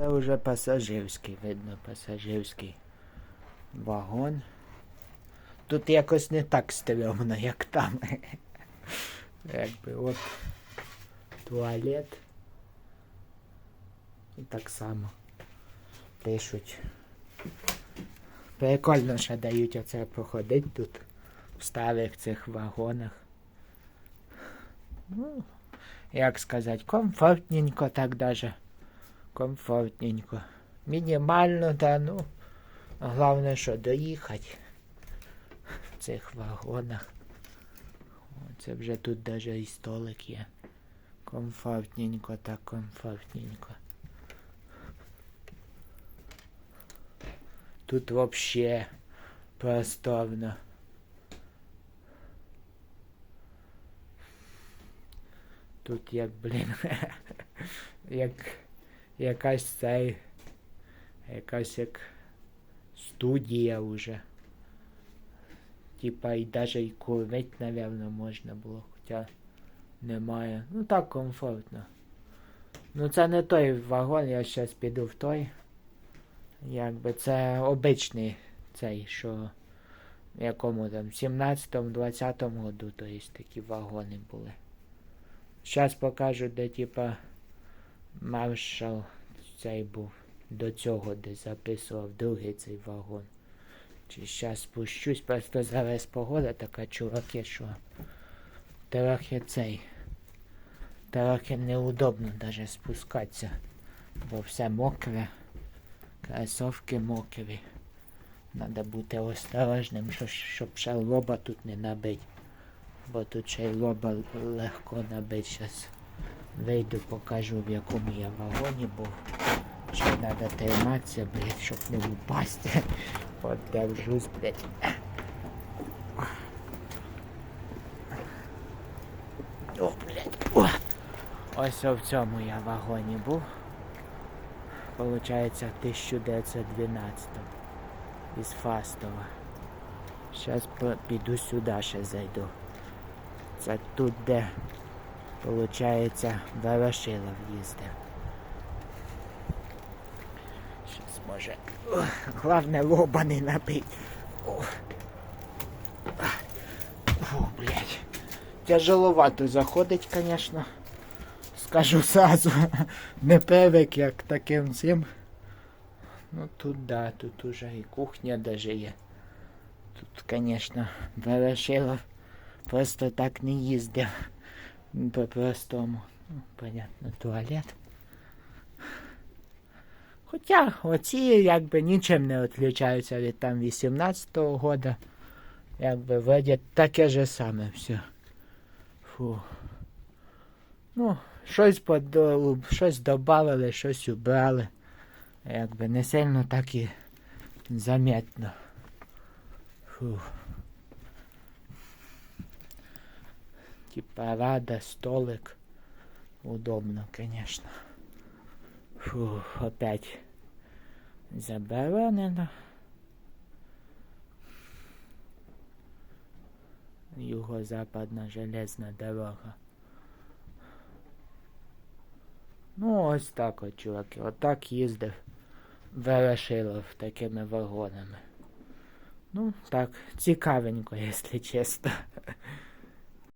Це вже пасажирський, видно, пасажирський вагон. Тут якось не так стрьомно, як там. Якби от туалет. І так само пишуть. Прикольно, що дають оце походити тут в старих цих вагонах. Ну, як сказати, комфортненько так даже. Комфортненько. Мінімально, та ну. Головне, що доїхати в цих вагонах. Це вже тут даже і столик є. Комфортненько, так комфортненько. Тут вообще просторно. Тут як, блін, як якась цей, якась як студія уже. Типа і даже і курить, напевно, можна було, хоча немає. Ну так комфортно. Ну це не той вагон, я зараз піду в той. Якби це обичний цей, що в якому там, 17-20 году, то є такі вагони були. Зараз покажу, де типа маршал цей був. До цього де записував другий цей вагон. Чи зараз спущусь, просто зараз погода така, чуваки, що трохи цей. Трохи неудобно даже спускатися, бо все мокре. Кросовки мокрі. Надо бути осторожним, щоб ще лоба тут не набить. Бо тут ще й лоба легко набить. Зараз вийду, покажу в якому я вагоні був. Ще треба триматися, блядь, щоб не впасти. Подержусь, блядь. О, блядь. О. Ось в цьому я вагоні був. Получається 1912 із Фастова. Зараз піду сюди ще зайду. Це тут, де, получається, Ворошилов їздив. Щас може. Ох, Главне лоба не набить. О. Фу, блядь. Тяжеловато заходить, конечно. Скажу сразу. Не привик, як таким цим. Ну тут да, тут уже і кухня даже є. Тут, конечно, Ворошилов просто так не їздив. По-простому. Ну, понятно, туалет. Хоча оці якби нічим не відрізняються від там 18-го года. Якби вроді таке же саме все. Фу. Ну, щось подо... щось додали, щось убрали. Якби не сильно так і заметно. Фу. Типа рада, столик. Удобно, конечно. Фу, опять заборонено. Юго-западна железна дорога. Ну, ось так от, чуваки. Отак їздив Ворошилов такими вагонами. Ну, так, цікавенько, якщо чесно.